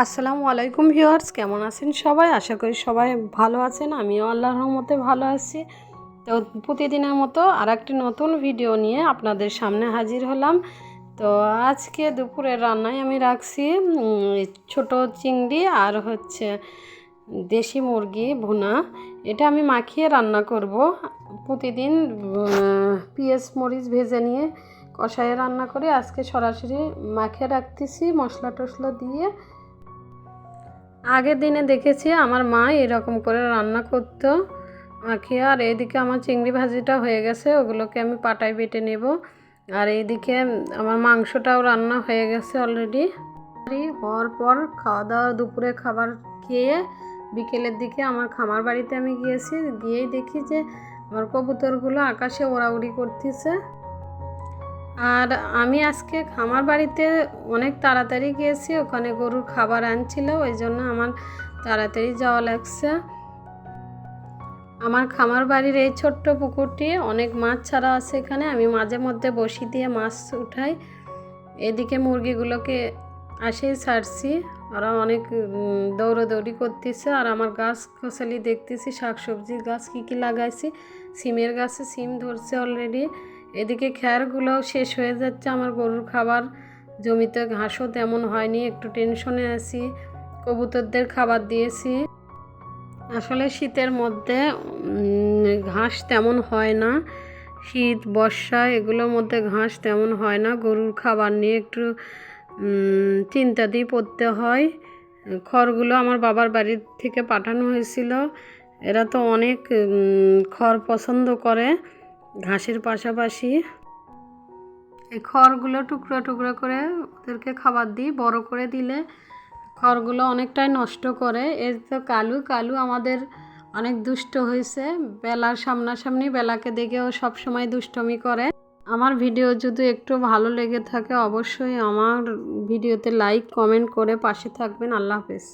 আসসালামু আলাইকুম ভিউয়ার্স, কেমন আছেন সবাই? আশা করি সবাই ভালো আছেন, আমিও আল্লাহর রহমতে ভালো আছি। তো প্রতিদিনের মতো আর একটি নতুন ভিডিও নিয়ে আপনাদের সামনে হাজির হলাম। তো আজকে দুপুরের রান্নায় আমি রাখছি ছোট চিংড়ি আর হচ্ছে দেশি মুরগি ভুনা। এটা আমি মাখিয়ে রান্না করব। প্রতিদিন পেঁয়াজ, মরিচ ভেজে নিয়ে কষায়ে রান্না করে আজকে সরাসরি মাখিয়ে রাখতেছি মশলা টশলা দিয়ে। আগের দিনে দেখেছি আমার মা এরকম করে রান্না করতো। মাখিয়ে, আর এইদিকে আমার চিংড়ি ভাজিটা হয়ে গেছে, ওগুলোকে আমি পাটায় বেটে নেব। আর এইদিকে আমার মাংসটাও রান্না হয়ে গেছে অলরেডি হওয়ার পর খাওয়া দাওয়া দুপুরে খাবার খেয়ে বিকেলের দিকে আমার খামার বাড়িতে আমি গিয়েছি। গিয়েই দেখি যে আমার কবুতরগুলো আকাশে ওড়াউড়ি করতেছে। আর আমি আজকে খামার বাড়িতে অনেক তাড়াতাড়ি গিয়েছি, ওখানে গরুর খাবার আনছিল, ওই জন্য আমার তাড়াতাড়ি যাওয়া লাগছে। আমার খামার বাড়ির এই ছোট্ট পুকুরটি, অনেক মাছ ছাড়া আছে এখানে, আমি মাঝে মধ্যে বসি দিয়ে মাছ উঠাই। এদিকে মুরগিগুলোকে আসেই ছাড়ছি, ওরা অনেক দৌড়াদৌড়ি করতেছে, আর আমার গাছ খসালি দেখতেছি, শাকসবজির গাছ কী কী লাগাইছি, সিমের গাছে সিম ধরছে অলরেডি এদিকে খ্যারগুলোও শেষ হয়ে যাচ্ছে। আমার গরুর খাবার, জমিতে ঘাসও তেমন হয়নি, একটু টেনশনে আছি। কবুতরদের খাবার দিয়েছি। আসলে শীতের মধ্যে ঘাস তেমন হয় না। শীত, বর্ষা, এগুলোর মধ্যে ঘাস তেমন হয় না। গরুর খাবার নিয়ে একটু চিন্তা দিয়ে পড়তে হয়। খড়গুলো আমার বাবার বাড়ির থেকে পাঠানো হয়েছিল। এরা তো অনেক খড় পছন্দ করে। ঘাসের পাশাপাশি এই খড়গুলো টুকরো টুকরো করে ওদেরকে খাবার দিই, বড় করে দিলে খড়গুলো অনেকটাই নষ্ট করে। এর তো কালু কালু আমাদের অনেক দুষ্ট হয়েছে। বেলার সামনাসামনি বেলাকে দেখেও সব সময় দুষ্টমি করে। আমার ভিডিও যদি একটু ভালো লেগে থাকে, অবশ্যই আমার ভিডিওতে লাইক, কমেন্ট করে পাশে থাকবেন। আল্লাহ হাফেজ।